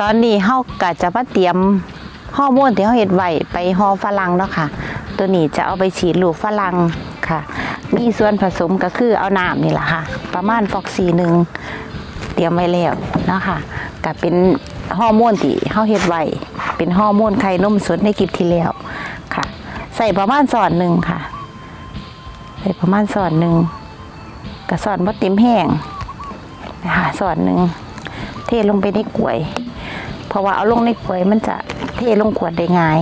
ตอนนี้เฮาก็จะมาเตรียมฮอร์โมนที่เฮาเฮ็ดไว้ไปห่อฝรั่งเนาะค่ะ ตัวนี้จะเอาไปฉีดลูกฝรั่งค่ะ มีส่วนผสมก็คือเอาน้ำนี่แหละค่ะ ประมาณฟอกซีหนึ่งเตรียมไว้แล้วนะค่ะก็เป็นฮอร์โมนที่เฮาเฮ็ดไว้เป็นฮอร์โมนไข่นมสดในคลิปที่แล้วค่ะ ใส่ประมาณสอนหนึ่งค่ะ ใส่ประมาณสอนหนึ่งกระสอนบ่เต็มแห้งนะคะสอนหนึ่ง เทลงไปในกล้วย เพราะว่าเอาลงในกล้วยมันจะเทลงขวดได้ง่าย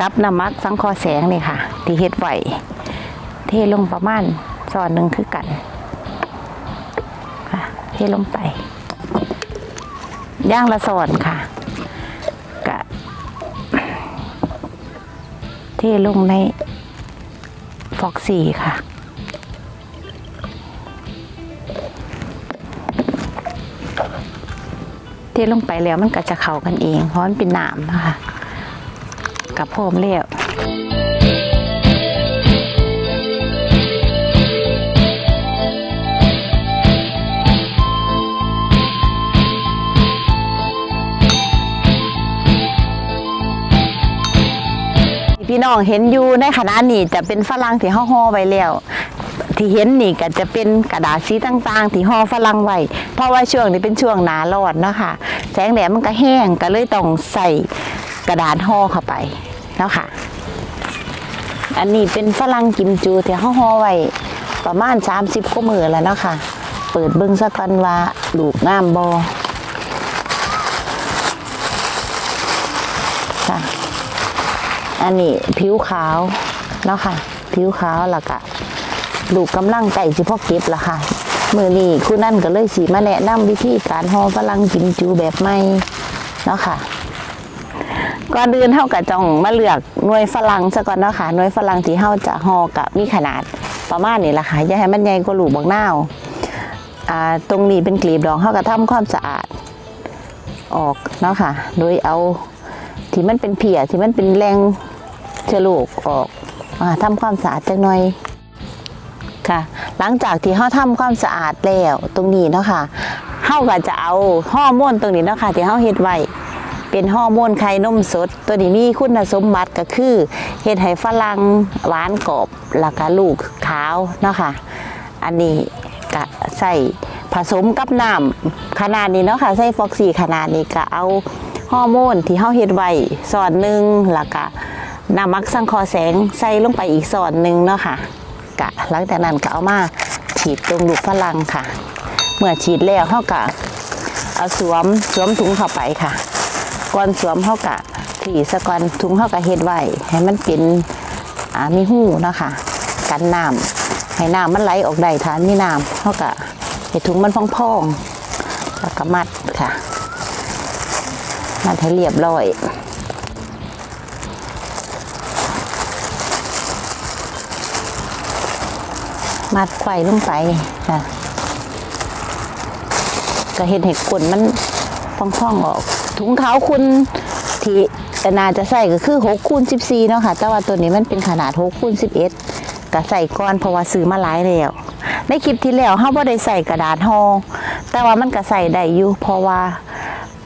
กับน้ำมักสังคอแสงนี่ค่ะที่เฮ็ดไว้เทลงประมาณสอนหนึ่งคือกันค่ะเทลงไปย่างละสอนค่ะกะเทลงในฟอกซี่ค่ะ ทลงไปแล้วมันก็จะเข้ากันเอง เพราะมันเป็นน้ำนะคะกับพร้อมแล้วพี่น้องเห็นอยู่ในขณะนี้จะเป็นฝรั่งที่ห่อห่อไว้แล้ว ที่เห็นนี่ก็จะเป็นกระดาษสีต่างๆ ที่ห่อฝรั่งไว้เพราะว่าช่วงนี้เป็นช่วงหนาร้อนเนาะค่ะแสงแดดมันก็แห้งก็เลยต้องใส่กระดาษห่อเข้าไปเนาะค่ะ อันนี้เป็นฝรั่งกิมจูที่ห่อห่อไว้ประมาณ 30กว่ามือแล้วเนาะค่ะ เปิดเบิ้งสักกันว่าลูกงามบอค่ะ อันนี้ผิวขาวเนาะค่ะ ผิวขาวแล้วก็ ลูกกำลังไก่สิพ่อเก็บละค่ะมือนี้คุณนั่นก็เลยสีมาแนะนำวิธีการห่อฝรั่งกิมจูแบบใหม่เนาะค่ะก่อนอื่นเฮาก็จ้องมาเลือกหน่วยฝรั่งซะก่อนเนาะค่ะหน่วยฝรั่งที่เฮาจะห่อกับมีขนาดประมาณนี้ละค่ะอย่าให้มันใหญ่กว่าลูกบักนาวอ่าตรงนี้เป็นกลีบดอกเฮาก็ทำความสะอาดออกเนาะค่ะ โดยเอาที่มันเป็นเพียที่มันเป็นแรงเชื้อโรคออกอาทำความสะอาดจักหน่อย ค่ะ หลังจากที่เฮาทำความสะอาดแล้วตรงนี้เนาะค่ะเฮาก็จะเอาฮอร์โมนตรงนี้เนาะค่ะที่เฮาเฮ็ดไว้เป็นฮอร์โมนไข่นมสด ตัวนี้มีคุณสมบัติก็คือเฮ็ดให้ฝรั่งหวานกรอบแล้วก็ลูกขาวเนาะค่ะอันนี้ก็ใส่ผสมกับน้ำขนาดนี้เนาะค่ะใส่ฟอกซี่ขนาดนี้ก็เอาฮอร์โมนที่เฮาเฮ็ดไว้สอดหนึ่งแล้วก็น้ำมักสังคอแสงใส่ลงไปอีกสอดหนึ่งเนาะค่ะ กะ หลังจากนั้นก็เอามาฉีดตรงลูกฝรั่งค่ะ เมื่อฉีดแล้วเฮาก็เอาสวมสวมถุงเข้าไปค่ะก่อนสวมเฮากะถีสะกอนถุงเฮากะเฮ็ดไว้ให้มันเป็นอ่ามีหูนะคะกันน้ำให้น้ำมันไหลออกได้ฐานมีน้ำเฮากะให้ถุงมันพองๆแล้วก็มัดค่ะมัดให้เรียบร้อย มัดไขว้ลงไปค่ะก็เห็นเห็ดกลนมันพองๆออก ถุงเท้าคุณที่นาจะใส่ก็คือ6คูณ14เนาะค่ะ แต่ว่าตัวนี้มันเป็นขนาด6คูณ11ก็ใส่ก้อนเพราะว่าซื้อมาหลายแล้วในคลิปที่แล้วเฮาบ่ได้ใส่กระดาษห่อแต่ว่ามันก็ใส่ได้อยู่เพราะว่า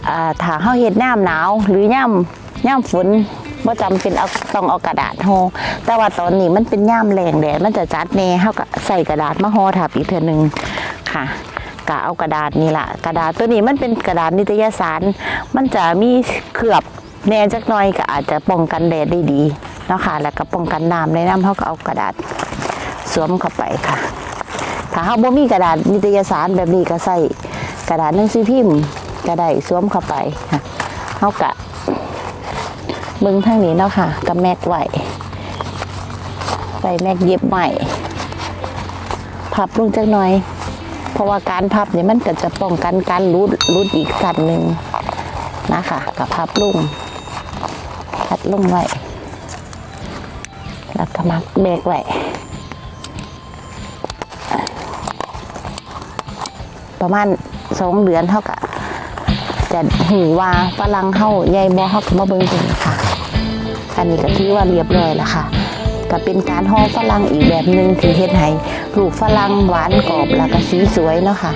อ่าถ้าเฮาเฮ็ดย่ามหนาวหรือย่ามย่ามฝน บ่จำเป็นเอาต้องเอากระดาษห่อแต่ว่าตอนนี้มันเป็นย่ามแรงแดดมันจะจัดแน่เฮาก็ใส่กระดาษมาห่อทับอีกเทื่อนึงค่ะกะเอากระดาษนี่แหละกระดาษตัวนี้มันเป็นกระดาษนิตยสาร มันจะมีเคลือบแน่จักหน่อยก็อาจจะป้องกันแดดได้ดีเนาะค่ะ แล้วก็ป้องกันน้ำในน้ำเขาก็เอากระดาษสวมเข้าไปค่ะ ถ้าเขาบ่มีกระดาษนิตยสารแบบนี้ก็ใส่กระดาษหนังสือพิมพ์ก็ได้สวมเข้าไปค่ะเขากะ เบิ้งทางนี้เนาะค่ะกับแม็กไหวใส่แม็กเย็บใหม่พับลงจักหน่อย เพราะว่าการพับเนี่ยมันก็จะป้องกันการรูดรูดอีกสันหนึ่งนะคะกับพับลุ่งพัดลุ่งไว้แล้วก็มัดเบรกไว้ประมาณสองเดือนเท่ากับจะหูว่าฝรั่งเข้าใหญ่บ่เข้าก็มาเบิ่งถึงค่ะ อันนี้ก็ถือว่าเรียบร้อยแล้วค่ะก็เป็นการห่อฝรั่งอีกแบบหนึ่งที่เฮ็ดให้ลูกฝรั่งหวานกรอบแล้วก็สีสวยเนาะค่ะ